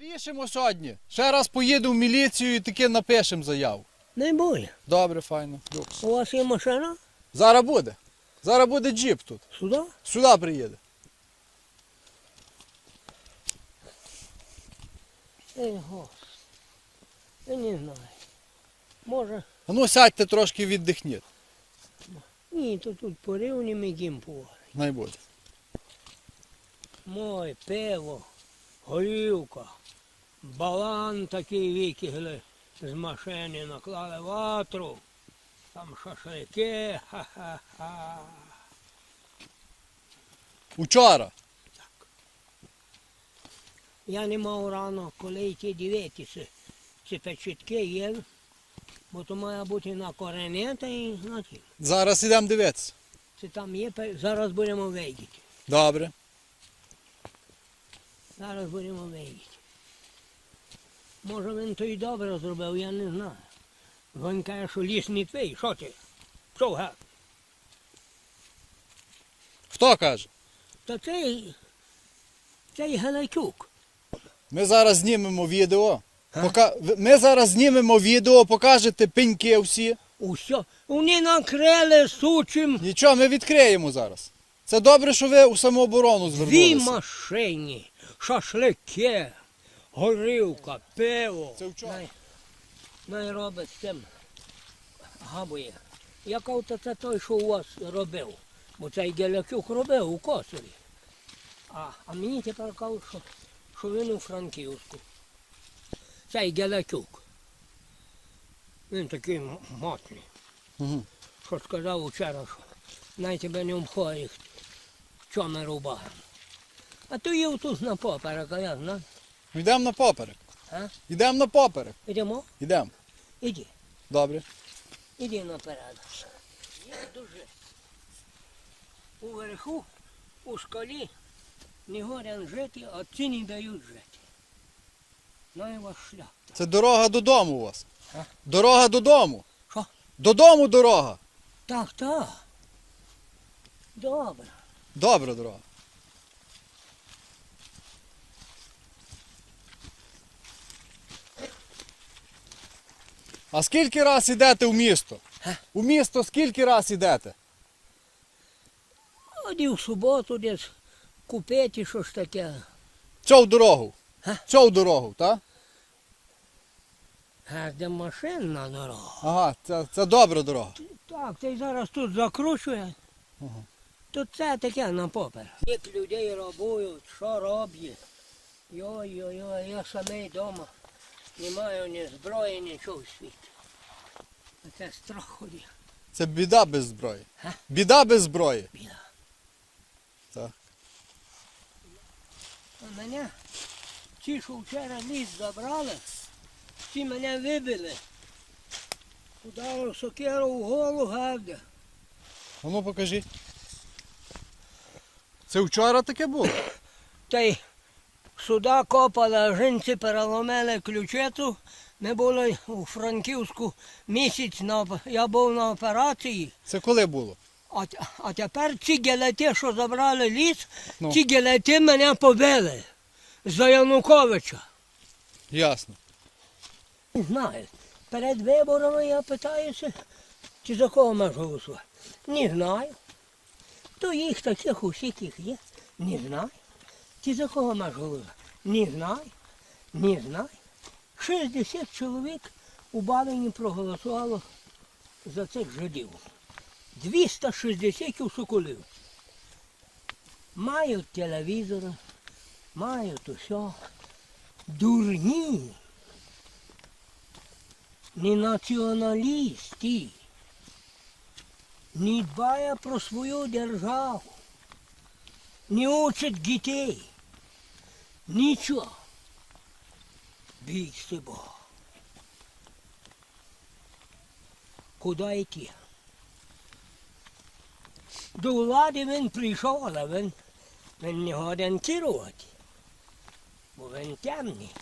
Рішимо сьогодні. Ще раз поїду в міліцію і таки напишемо заяву. Не буде. Добре, файно. люкс. У вас є машина? Зараз буде. Зараз буде джип тут. Сюди? Сюди приїде. Ей, гос. Я не знаю. Може. А ну сядьте трошки віддихніть. Ні, то тут по рівні ми їм поварить. Най буде. Мой, пиво, горілка, балан такий викигли з машини, наклали ватру, там шашлики, ха-ха-ха. Учора. Я не мав рано, коли йти дивитися, чи печітки є, бо то має бути на корені та і на тім. Зараз ідемо дивитися. Чи там є, зараз будемо вийдіти. Добре. Зараз будемо вийдіти. Може він то й добре зробив, я не знаю. Він каже, що ліс не твій, що ти? Що? Хто каже? Та цей, цей Галайчук. Ми зараз знімемо відео. А? Пока... Ми зараз знімемо відео, покажете пеньки всі. Усе. Вони накрили сучим Нічого, ми відкриємо зараз. Це добре, що ви у самооборону дві звернулися. машині, шашлики, горілка, пиво. Це вчора. Най, най робить з цим габує. Я кажу, то це той, що у вас робив. Бо цей Гелякюк робив у Косові. А, а мені тепер кажуть, що, що він у Франківську. Цей Гелякюк. Він такий м- мотний. Угу. Що сказав вчора, що най тебе не обходить, що ми рубаємо. А то є тут на поперек, а я знаю. Йдемо на поперек. А? Йдемо на поперек. Ідемо? Йдемо. Іди. Добре. Іди наперед. Є дуже. Уверху, у скалі, не горять жити, а ці не дають жити. Ну і ваш шлях. Це дорога додому у вас. А? Дорога додому. Що? Додому дорога. Так, так. Добре. Добра дорога. А скільки раз йдете в місто? У місто скільки раз йдете? Оді в суботу десь купити щось таке. Цю дорогу. Га? Цю дорогу, так? А де машинна дорога. Ага, це, це добра дорога. Так, ти зараз тут закручує. Ага. То це таке на попер. Як людей робують, що роблять. Йой-йой-йой, я самий вдома. Не маю ні зброї, нічого в світі. Це страх. Це біда без зброї. Га? Біда без зброї. Біда. Так. А мене, ті, що вчора ліс забрали, ті мене вибили. Ударив сокиру в голову гавдя. А ну покажи. Це вчора таке було? Та й сюди копали, жінці переломили ключицю. Ми були у Франківську місяць, на, я був на операції, Це коли було? а, а тепер ці гелети, що забрали ліс, Ну. ці гелети мене побили за Януковича. Ясно. Не знаю. Перед виборами я питаюся, чи за кого маєш голосувати. Не знаю. То їх таких усіх їх є. Не знаю. Чи за кого маєш голосувати? Не знаю. Не знаю. 60 чоловік у Балині проголосувало за цих жидів. 260 у Соколів. Мають телевізори, мають усе. Дурні не націоналісти, не дбає про свою державу, не учить дітей. Нічого. Бійся Бога. Куди йти? До влади він прийшов, але він, він не годен керувати. Бо він темний.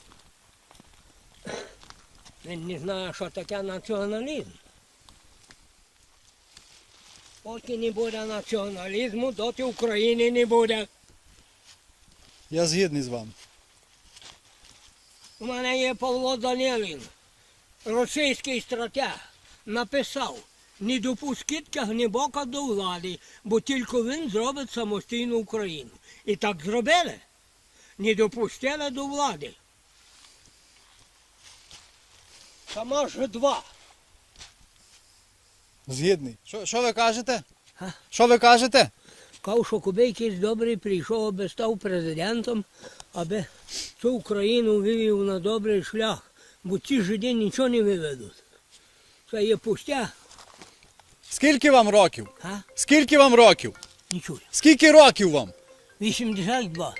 Він не знає, що таке націоналізм. Поки не буде націоналізму, доти України не буде. Я згідний з вами. У мене є Павло Данилін, російський стратег, написав, не допускіть Гнебока до влади, бо тільки він зробить самостійну Україну. І так зробили. Не допустили до влади. Там аж два. Згідний. Що, що ви кажете? Га? Що ви кажете? Кав, що якийсь добрий прийшов, аби став президентом, аби цю Україну вивів на добрий шлях, бо ці жиди нічого не виведуть. Це є пустя, Скільки вам років? а? Скільки вам років? Нічого. Скільки років вам? 82.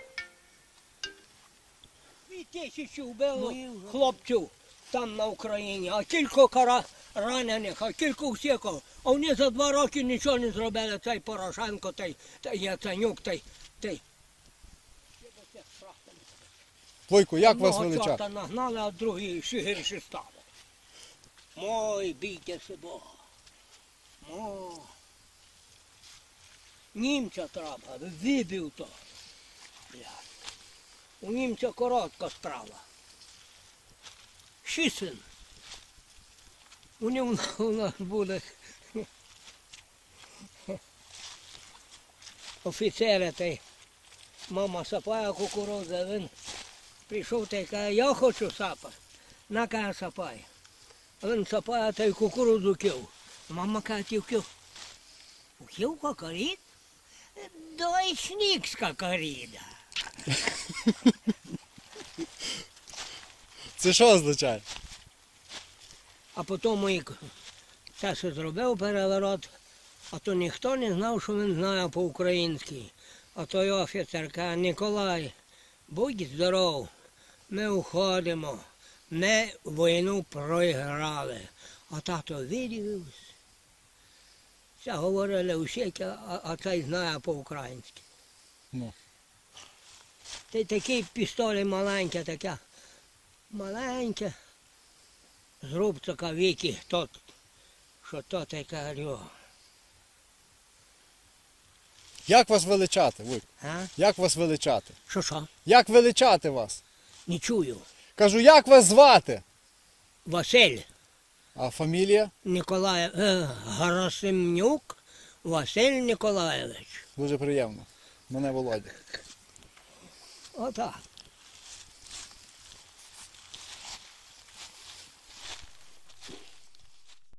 Дві тисячі вбило хлопців там на Україні, а кілька кара ранених, а кілька всякого. А вони за два роки нічого не зробили, цей Порошенко, той, той Яценюк, той, той. Войку, як вас Одного чорта нагнали, а другий ще гірше стало. Мой, бійтеся Бога. Мо. Німця треба, вибив то. Блядь. У німця коротка справа. Шісин. У нього у нас буде офіцери той. Мама сапає кукурудза, він прийшов та й каже, я хочу сапати. На каже сапає. А він сапає та й кукурудзу кив. Мама каже, ти вкив. Вкив кокорід? Дойчникська коріда. Це що означає? А потім як це що зробив переворот, а то ніхто не знав, що він знає по-українськи. А той офіцер каже, Ніколай, будь здоров, ми уходимо, ми війну проіграли. А тато видивився. Це говорили всякі, а, а цей знає по-українськи. Ну. Та й пістолі маленькі, таке, маленьке, з рубцика віки, тот, що то таке говорю. Як вас величати, Войку? А? Як вас величати? Що що? Як величати вас? Не чую. Кажу, як вас звати? Василь А фамілія? Николай е, Герасимнюк Василь Николаєвич. Дуже приємно. Мене Володя. Отак.